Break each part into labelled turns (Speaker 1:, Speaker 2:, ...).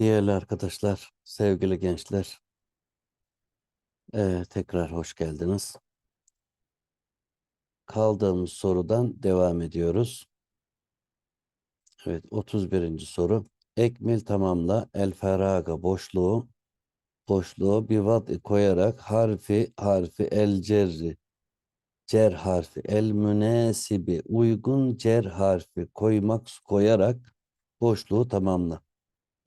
Speaker 1: Değerli arkadaşlar, sevgili gençler, eee, tekrar hoş geldiniz. Kaldığımız sorudan devam ediyoruz. Evet, 31. soru. Ekmil tamamla el feraga boşluğu boşluğu bir vat koyarak harfi harfi el cerri cer harfi el münesibi uygun cer harfi koymak koyarak boşluğu tamamla.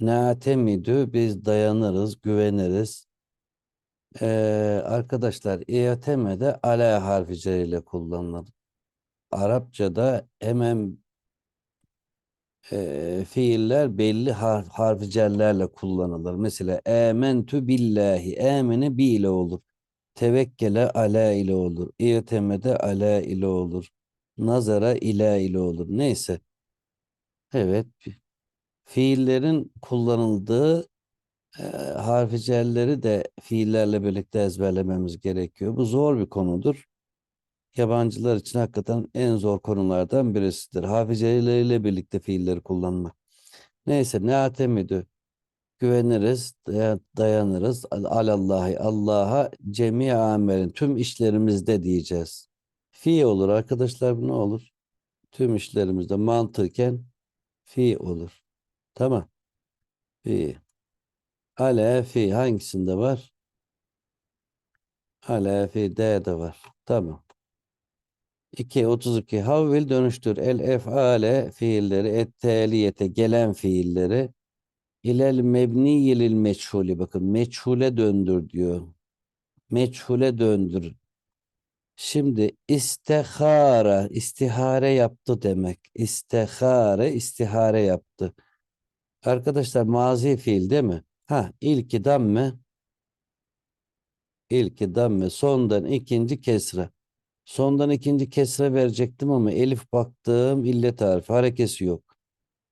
Speaker 1: Natemidü biz dayanırız, güveniriz. Ee, arkadaşlar İATM'de ala harfi ile kullanılır. Arapçada hemen e, fiiller belli harf, harfi cerlerle kullanılır. Mesela ementü billahi. Emene bi ile olur. Tevekkele ala ile olur. İATM'de ala ile olur. Nazara ila ile olur. Neyse. Evet. Fiillerin kullanıldığı e, harfi de fiillerle birlikte ezberlememiz gerekiyor. Bu zor bir konudur. Yabancılar için hakikaten en zor konulardan birisidir. Harfi cerleriyle birlikte fiilleri kullanmak. Neyse ne atemidü güveniriz, daya- dayanırız. Alallahi Allah'a cemi amelin tüm işlerimizde diyeceğiz. Fi olur arkadaşlar bu ne olur? Tüm işlerimizde mantıken fi olur. Tamam. Fi. Ale fi hangisinde var? Ale fi D'de var. Tamam. 2 32 havvil dönüştür el efale fiilleri et teliyete gelen fiilleri ilel mebniyilil meçhuli bakın meçhule döndür diyor. Meçhule döndür. Şimdi istihara istihare yaptı demek. İstihare istihare yaptı. Arkadaşlar mazi fiil değil mi? Ha ilki damme ilki damme sondan ikinci kesre. Sondan ikinci kesre verecektim ama elif baktım illet harfi harekesi yok.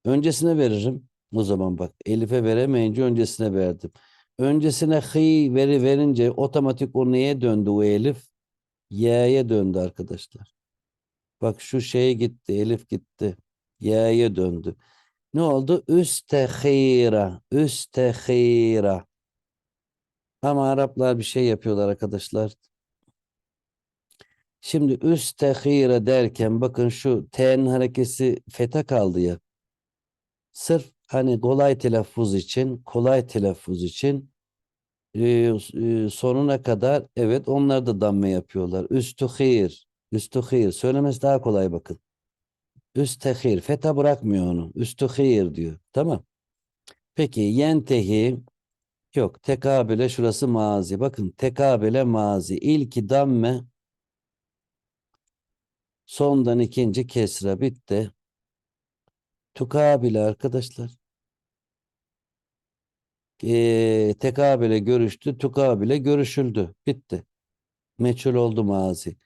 Speaker 1: Öncesine veririm. O zaman bak elife veremeyince öncesine verdim. Öncesine hıy veri verince otomatik o neye döndü o elif? Y'ye döndü arkadaşlar. Bak şu şeye gitti elif gitti. Y'ye döndü. Ne oldu? Üstehira. Üstehira. Ama Araplar bir şey yapıyorlar arkadaşlar. Şimdi üstehire derken bakın şu T'nin harekesi feta kaldı ya. Sırf hani kolay telaffuz için, kolay telaffuz için e, e, sonuna kadar evet onlar da damme yapıyorlar. Üstühir, üstühir. Söylemesi daha kolay bakın. Üstehir. Feta bırakmıyor onu. Üstühir diyor. Tamam. Peki yentehi yok. Tekabüle şurası mazi. Bakın tekabüle mazi. İlki damme Sondan ikinci kesre bitti. Tukabile arkadaşlar. Ee, tekabile görüştü. Tukabile görüşüldü. Bitti. Meçhul oldu mazi.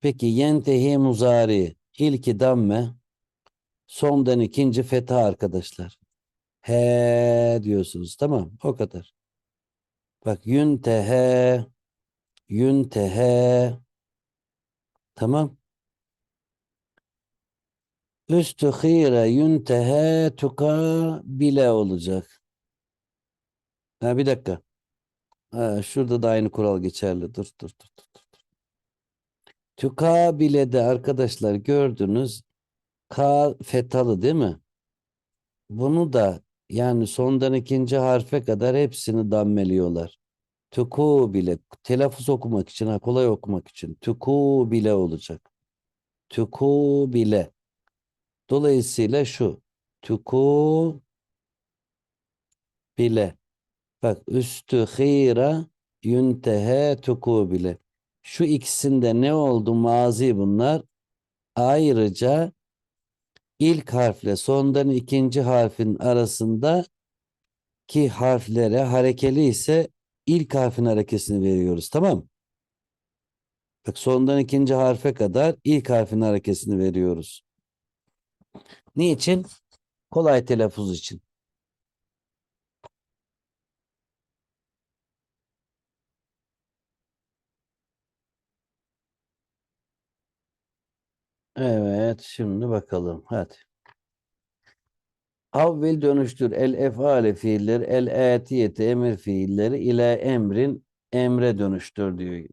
Speaker 1: Peki yentehi muzari. İlki damme. Sondan ikinci fetha arkadaşlar. He diyorsunuz. Tamam. O kadar. Bak yüntehe yüntehe tamam. Üstü hire yüntehe tuka bile olacak. Ha bir dakika. Ha, şurada da aynı kural geçerli. Dur dur dur dur. dur. Tuka bile de arkadaşlar gördünüz. Ka fetalı değil mi? Bunu da yani sondan ikinci harfe kadar hepsini dammeliyorlar. Tuku bile telaffuz okumak için, ha, kolay okumak için. Tuku bile olacak. Tuku bile. Dolayısıyla şu. Tuku bile. Bak üstü hira yüntehe tuku bile. Şu ikisinde ne oldu mazi bunlar? Ayrıca ilk harfle sondan ikinci harfin arasında ki harflere harekeli ise ilk harfin harekesini veriyoruz. Tamam Bak sondan ikinci harfe kadar ilk harfin harekesini veriyoruz. Niçin? Kolay telaffuz için. Evet, şimdi bakalım. Hadi. Avvel dönüştür el efale fiilleri el etiyeti emir fiilleri ile emrin emre dönüştür diyor.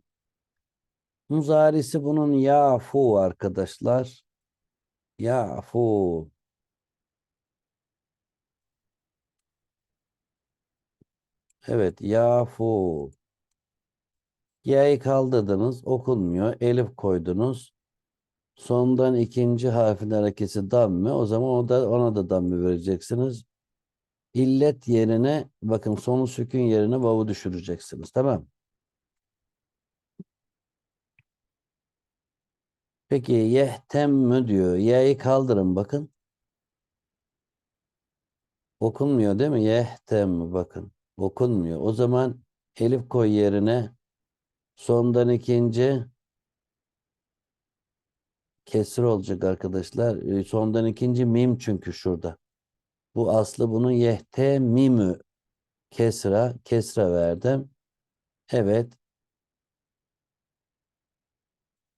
Speaker 1: Muzarisi bunun yafu arkadaşlar. Yafu. Evet yafu. Ya'yı kaldırdınız okunmuyor. Elif koydunuz. Sondan ikinci harfin harekesi damme. O zaman o da, ona da damme vereceksiniz. İllet yerine bakın sonu sükun yerine vavu düşüreceksiniz. Tamam. Peki yehtemmü diyor. Ya'yı kaldırın bakın. Okunmuyor değil mi? Yehtemmü bakın. Okunmuyor. O zaman elif koy yerine sondan ikinci kesir olacak arkadaşlar. Ee, Sondan ikinci mim çünkü şurada. Bu aslı bunun yehtemimü kesra kesra verdim. Evet.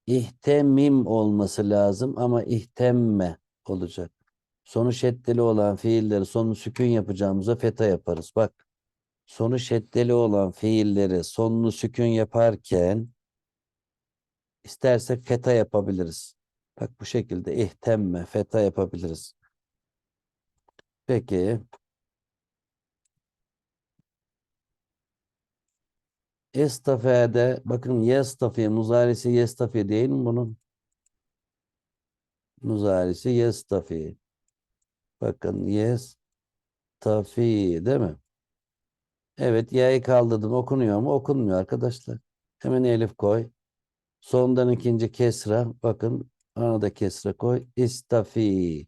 Speaker 1: İhtemim olması lazım ama ihtemme olacak. Sonu şeddeli olan fiilleri sonu sükun yapacağımıza feta yaparız. Bak. Sonu şeddeli olan fiilleri sonunu sükun yaparken istersek feta yapabiliriz. Bak bu şekilde ihtemme feta yapabiliriz. Peki. Estafede bakın yestafi muzarisi yestafi değil mi bunun? Muzarisi yestafi. Bakın yestafi değil mi? Evet ya'yı kaldırdım okunuyor mu? Okunmuyor arkadaşlar. Hemen elif koy. Sondan ikinci kesra. Bakın ona da kesra koy. İstafi.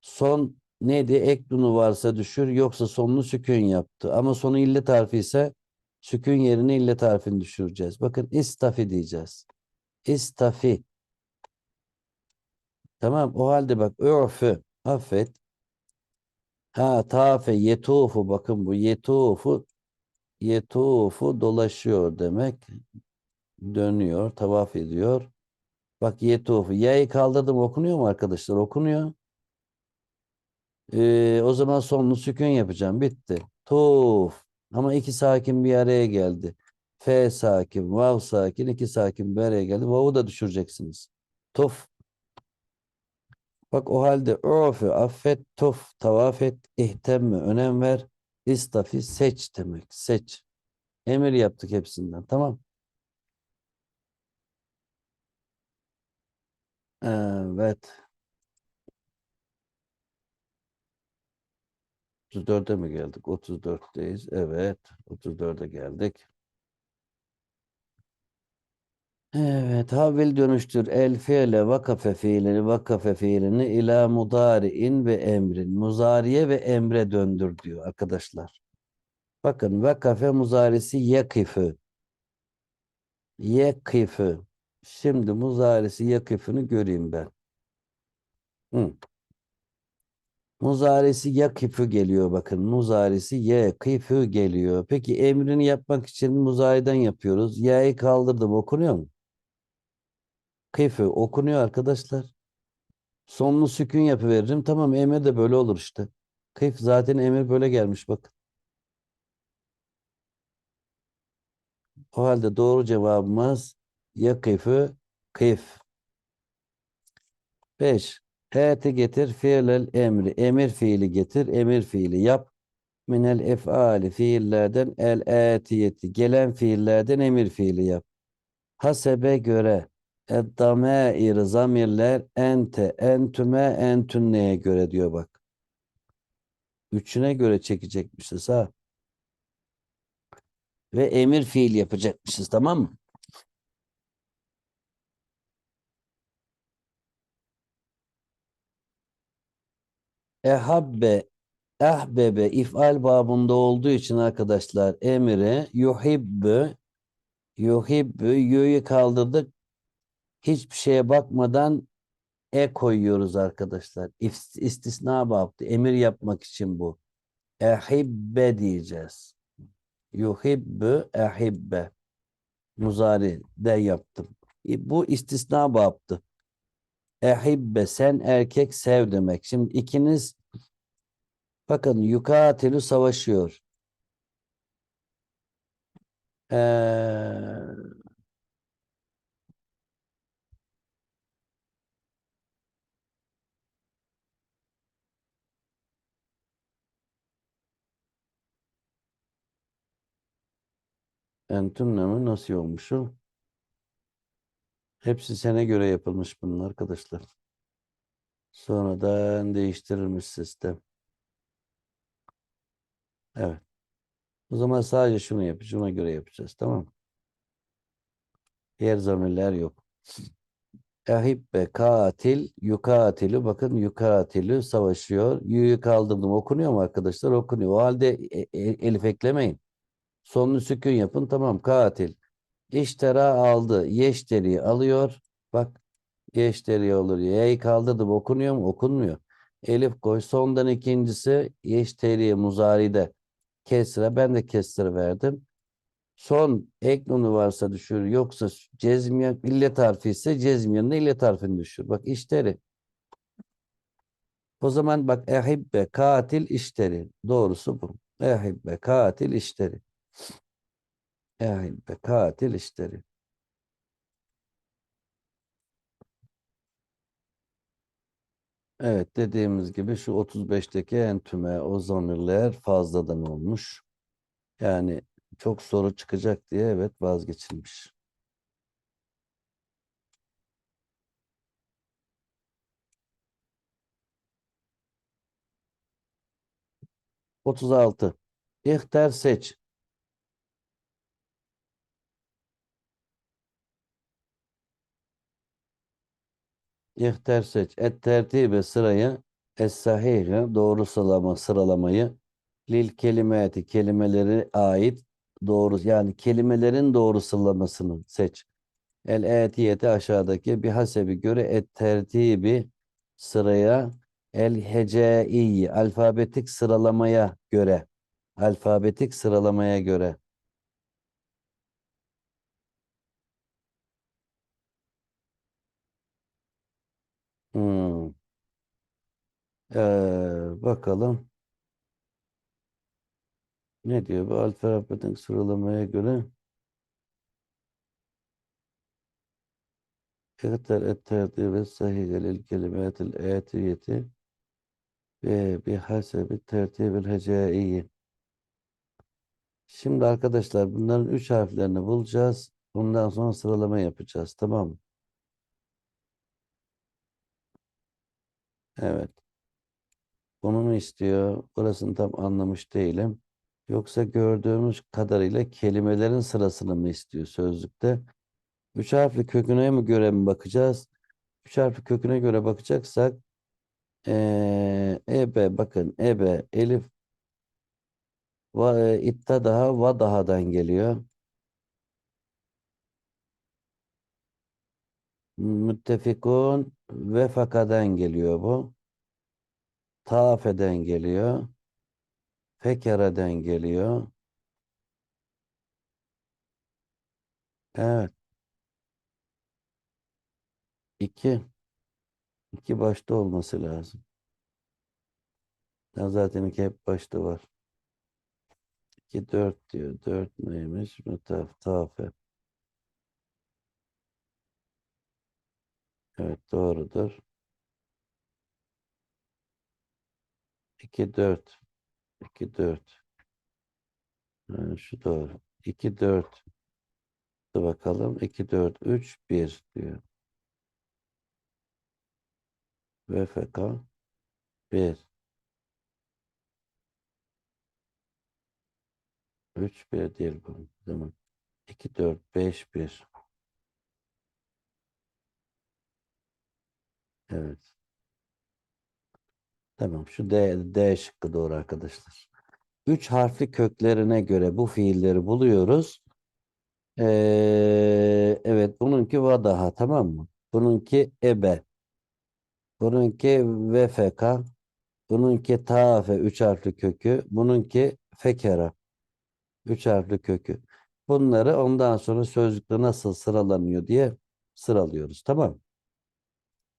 Speaker 1: Son neydi? Ekdunu varsa düşür yoksa sonunu sükun yaptı. Ama sonu illet harfi ise sükun yerine illet harfini düşüreceğiz. Bakın istafi diyeceğiz. İstafi. Tamam o halde bak örfü affet. Ha tafe yetufu bakın bu yetufu yetufu dolaşıyor demek. Dönüyor, tavaf ediyor. Bak yetufu. Ya'yı kaldırdım okunuyor mu arkadaşlar? Okunuyor. Ee, o zaman sonunu sükun yapacağım. Bitti. Tuf. Ama iki sakin bir araya geldi. F sakin, vav sakin, iki sakin bir araya geldi. Vav'u da düşüreceksiniz. Tuf. Bak o halde örfü, affet, tuf, tavaf et, ihtemme, önem ver, istafi, seç demek. Seç. Emir yaptık hepsinden. Tamam. Evet. 34'e mi geldik? 34'teyiz. Evet. 34'e geldik. Evet. Havil dönüştür. El fiile vakafe fiilini vakafe fiilini ila mudari'in ve emrin. Muzariye ve emre döndür diyor arkadaşlar. Bakın vakafe muzarisi yekifü. Yekifü. Şimdi muzarisi yakifini göreyim ben. Hı. Muzarisi yakifü geliyor bakın. Muzarisi yakifü geliyor. Peki emrini yapmak için muzariden yapıyoruz. Ya'yı kaldırdım. Okunuyor mu? Kifü okunuyor arkadaşlar. Sonunu sükun yapıveririm. Tamam emir de böyle olur işte. Kif zaten emir böyle gelmiş bak. O halde doğru cevabımız yakifü kif. 5. H'ti getir fiilel emri. Emir fiili getir. Emir fiili yap. Minel efali fiillerden el etiyeti. Gelen fiillerden emir fiili yap. Hasebe göre. Eddamâir zamirler ente, entüme, entünneye göre diyor bak. Üçüne göre çekecekmişiz ha. Ve emir fiil yapacakmışız tamam mı? Ehabbe, ehbebe ifal babında olduğu için arkadaşlar emire yuhibbu yuhibbu yu'yu kaldırdık. Hiçbir şeye bakmadan e koyuyoruz arkadaşlar. İstisna babı. Emir yapmak için bu. Ehibbe diyeceğiz. Yuhibbu ehibbe. Muzari de yaptım. E, Bu istisna babdı. Ehibbe sen erkek sev demek. Şimdi ikiniz Bakın yukatilu savaşıyor. Ee, entümle mi nasıl olmuş o? Hepsi sene göre yapılmış bunun arkadaşlar. Sonradan değiştirilmiş sistem. Evet. O zaman sadece şunu yapacağız. Şuna göre yapacağız. Tamam mı? Diğer zamirler yok. Ehibbe katil yukatilu bakın yukatilu savaşıyor. Yu'yu kaldırdım. Okunuyor mu arkadaşlar? Okunuyor. O halde e- e- elif eklemeyin. Sonunu sükun yapın. Tamam katil. İştera aldı. Yeşteriyi alıyor. Bak yeşteriyi alır. Y'yi kaldırdım. Okunuyor mu? Okunmuyor. Elif koy. Sondan ikincisi yeşteriyi muzaride. Kesre. Ben de kesre verdim. Son ek nunu varsa düşür. Yoksa cezmiye illet harfi ise cezmiyenin illet harfini düşür. Bak işteri. O zaman bak ehibbe katil işteri. Doğrusu bu. Ehibbe katil işteri. Ehibbe katil işteri. Evet dediğimiz gibi şu 35'teki entüme o zamirler fazladan olmuş. Yani çok soru çıkacak diye evet vazgeçilmiş. 36. İhtar seç. İhtar seç. Et tertibe sırayı es sahihe doğru sıralama sıralamayı lil kelimeti kelimeleri ait doğru yani kelimelerin doğru sıralamasını seç. El etiyete aşağıdaki bir hasebi göre et tertibi sıraya el hecaiyi alfabetik sıralamaya göre alfabetik sıralamaya göre Ee, bakalım. Ne diyor bu alfabetik sıralamaya göre? İhtar et-tertib ve sahih lil kelimatil atiyeti ve bihasebi tertibil hecaiyi. Şimdi arkadaşlar bunların üç harflerini bulacağız. Bundan sonra sıralama yapacağız. Tamam mı? Evet. Bunu mu istiyor? Burasını tam anlamış değilim. Yoksa gördüğümüz kadarıyla kelimelerin sırasını mı istiyor sözlükte? Üç harfli köküne mi göre mi bakacağız? Üç harfli köküne göre bakacaksak ee, ebe bakın ebe elif va, e, itta daha va dahadan geliyor. Müttefikun ve fakadan geliyor bu. Tafeden geliyor. Fekereden geliyor. Evet. İki. İki başta olması lazım. Ya zaten iki hep başta var. İki dört diyor. Dört neymiş? Mütaf, tafe. Evet doğrudur. İki dört. İki dört. Yani şu doğru. İki dört. Dur bakalım. İki dört. Üç bir diyor. VFK bir. Üç bir değil bu. Zaman. İki dört. Beş bir. Evet. Tamam. Şu D, D şıkkı doğru arkadaşlar. Üç harfli köklerine göre bu fiilleri buluyoruz. Ee, evet. Bununki vadaha. Tamam mı? Bununki ebe. Bununki VFK. Bununki taafe. Üç harfli kökü. Bununki fekera. Üç harfli kökü. Bunları ondan sonra sözlükte nasıl sıralanıyor diye sıralıyoruz. Tamam?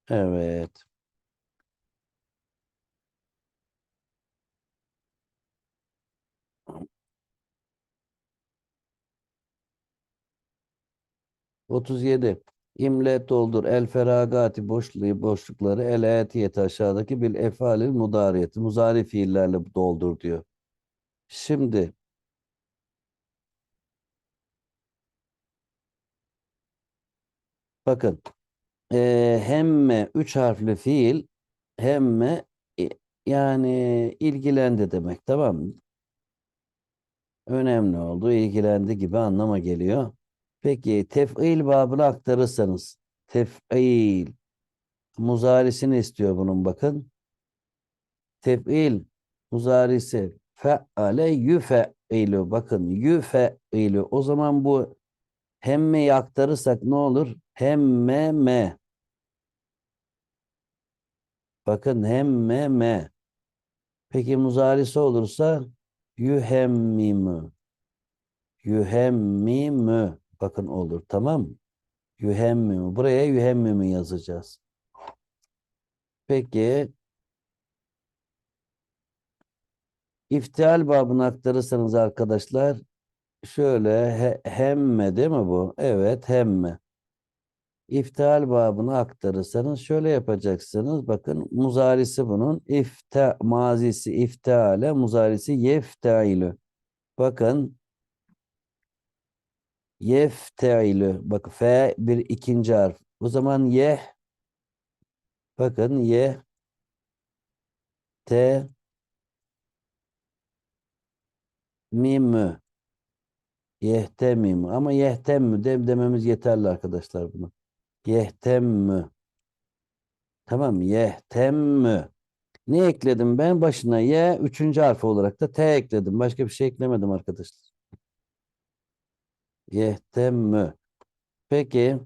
Speaker 1: Evet. 37. İmle doldur. El feragati boşluğu boşlukları el etiyeti aşağıdaki bil efalil mudariyeti. Muzari fiillerle doldur diyor. Şimdi bakın eee hemme üç harfli fiil hemme e, yani ilgilendi demek tamam mı? Önemli oldu, ilgilendi gibi anlama geliyor. Peki tef'il babını aktarırsanız tef'il muzarisini istiyor bunun bakın. Tef'il muzarisi fe'ale yüfe'ilu bakın yüfe'ilu o zaman bu hemmeyi aktarırsak ne olur? Hemme me. Bakın hemme me. Peki muzarisi olursa yühemmimü. Yühemmimü. Bakın olur tamam mı? Yühemmimü. Buraya yühemmimü yazacağız. Peki İftial babını aktarırsanız arkadaşlar şöyle he, hemme değil mi bu? Evet hemme. İftial babını aktarırsanız şöyle yapacaksınız. Bakın muzarisi bunun ifta mazisi iftiale muzarisi yeftailü. Bakın yeftailü. Bak f bir ikinci harf. O zaman yeh bakın ye te mimü yehtemimu ama yehtemmü de dememiz yeterli arkadaşlar bunu. Yehtemmü. Tamam? Yehtemmü. Ne ekledim ben? Başına ye üçüncü harfi olarak da t ekledim. Başka bir şey eklemedim arkadaşlar. Yehtemmü. Peki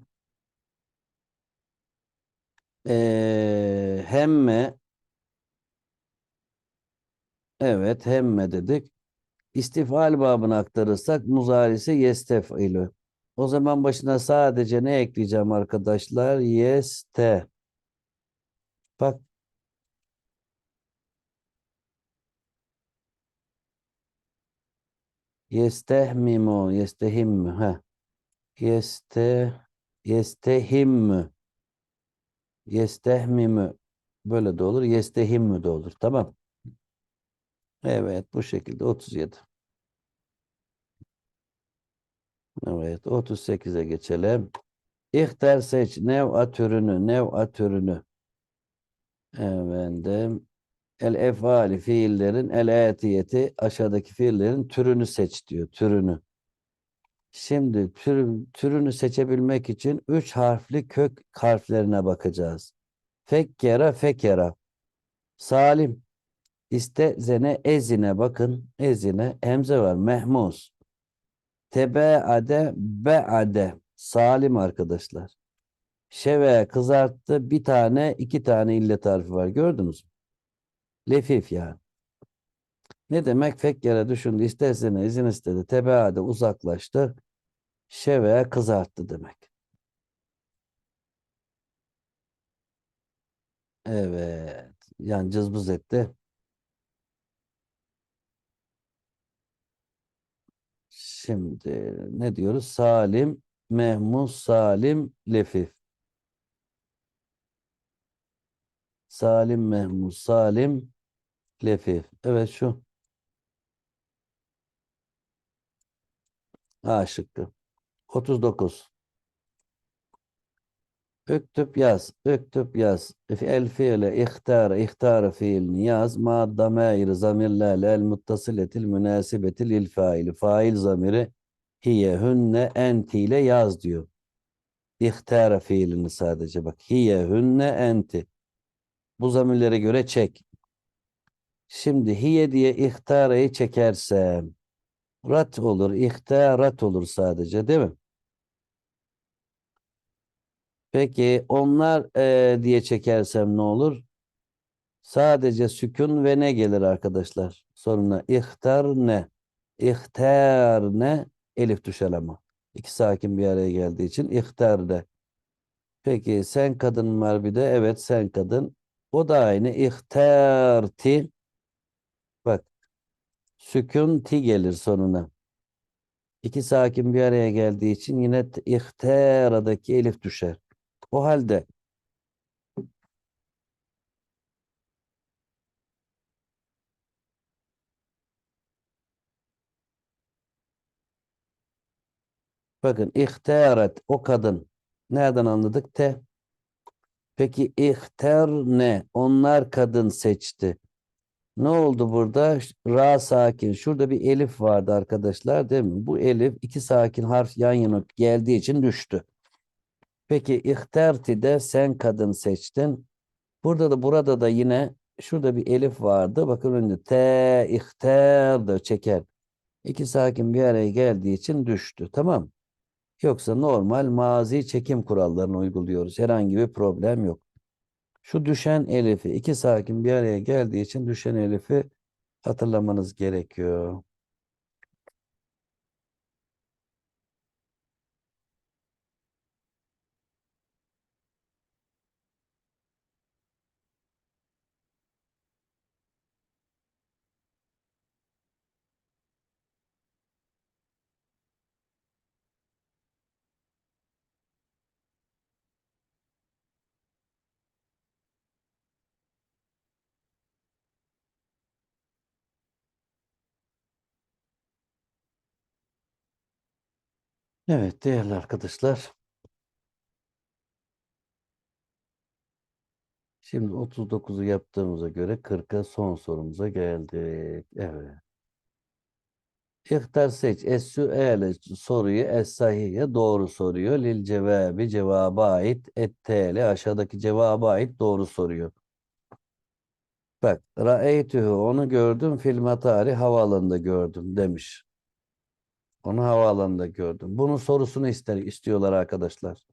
Speaker 1: ee, hemme evet hemme dedik. İstifal babını aktarırsak muzarisi yestefilü. O zaman başına sadece ne ekleyeceğim arkadaşlar? Yeste. Bak Yestehmimu, yestehimmu. Ha. Yeste, yestehimmu. Yestehmimu. Böyle de olur. Yestehimmu de olur. Tamam. Evet. Bu şekilde 37. Evet. 38'e geçelim. İhtar seç. Nev'a türünü. Nev'a türünü. Efendim. El efali fiillerin el etiyeti aşağıdaki fiillerin türünü seç diyor. Türünü. Şimdi tür, türünü seçebilmek için üç harfli kök harflerine bakacağız. Fekkera fekera. Salim. İstezene ezine bakın. Ezine hemze var. Mehmus. Tebeade beade. Salim arkadaşlar. Şeve kızarttı. Bir tane iki tane illet harfi var. Gördünüz mü? Lefif yani. Ne demek? Fekkere düşündü. İstesene izin istedi. Tebeade uzaklaştı. Şeve kızarttı demek. Evet. Yani cızbız etti. Şimdi ne diyoruz? Salim, Mehmus, Salim, Lefif. Salim, Mehmus, Salim, Lefif. Evet şu. A şıkkı. 39. Üktüp yaz. Üktüp yaz. El fiile ihtar. ihtar fiilini yaz. Ma damair zamirlerle el muttasiletil münasibetil il faili. Fail zamiri hiye, hünne, enti yaz diyor. İhtara fiilini sadece bak. Hiye, hünne, enti. Bu zamirlere göre çek. Şimdi hiye diye ihtarayı çekersem rat olur. İhtarat olur sadece değil mi? Peki onlar e, diye çekersem ne olur? Sadece sükun ve ne gelir arkadaşlar? Sonuna ihtar ne? İhtar ne? Elif düşeleme. İki sakin bir araya geldiği için ihtar de. Peki sen kadın var bir de. Evet sen kadın. O da aynı. İhtarti. Sükun ti gelir sonuna. İki sakin bir araya geldiği için yine ihteradaki elif düşer. O halde bakın ihterat o kadın. Nereden anladık? Te. Peki ihter ne? Onlar kadın seçti. Ne oldu burada? Ra sakin. Şurada bir elif vardı arkadaşlar değil mi? Bu elif iki sakin harf yan yana geldiği için düştü. Peki ihterti de sen kadın seçtin. Burada da burada da yine şurada bir elif vardı. Bakın önce te ihter da çeker. İki sakin bir araya geldiği için düştü. Tamam. Yoksa normal mazi çekim kurallarını uyguluyoruz. Herhangi bir problem yok. Şu düşen elifi iki sakin bir araya geldiği için düşen elifi hatırlamanız gerekiyor. Evet değerli arkadaşlar. Şimdi 39'u yaptığımıza göre 40'a son sorumuza geldik. Evet. İhtar seç. Es-sü'ale soruyu es-sahiye doğru soruyor. Lil cevabi cevaba ait. Et-tele aşağıdaki cevaba ait doğru soruyor. Bak. Ra'eytühü onu gördüm. Fil matari havaalanında gördüm demiş. Onu havaalanında gördüm. Bunun sorusunu ister, istiyorlar arkadaşlar.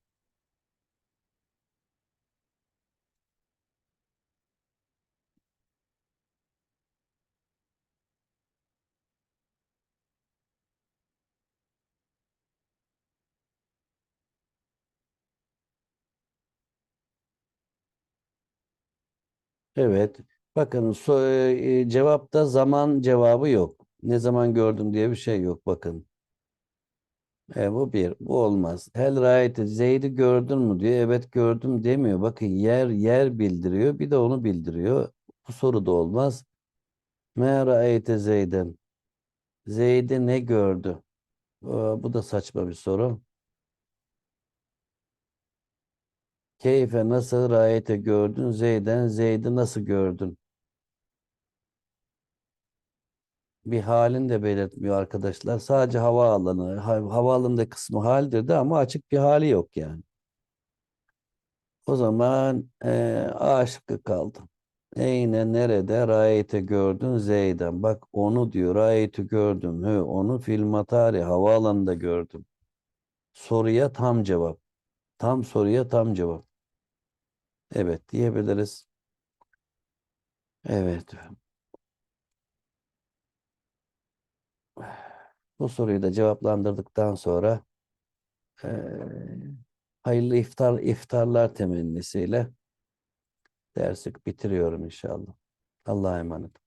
Speaker 1: Evet. Bakın so e, cevapta zaman cevabı yok. Ne zaman gördüm diye bir şey yok. Bakın. E, bu bir. Bu olmaz. Hel rayete Zeyd'i gördün mü diyor. Evet gördüm demiyor. Bakın yer yer bildiriyor. Bir de onu bildiriyor. Bu soru da olmaz. Me rayete Zeyd'en. Zeyd'i ne gördü? Aa, bu da saçma bir soru. Keyfe nasıl rayete gördün? Zeyd'en Zeyd'i nasıl gördün? Bir halini de belirtmiyor arkadaşlar. Sadece havaalanı, ha- havaalanında kısmı haldir de ama açık bir hali yok yani. O zaman eee A şıkkı kaldı. Eyne nerede? Rayete gördün Zeyden. Bak onu diyor. Rayeti gördüm. Hı, onu filmatari havaalanında gördüm. Soruya tam cevap. Tam soruya tam cevap. Evet diyebiliriz. Evet. Bu soruyu da cevaplandırdıktan sonra eee, hayırlı iftar iftarlar temennisiyle dersi bitiriyorum inşallah. Allah'a emanet.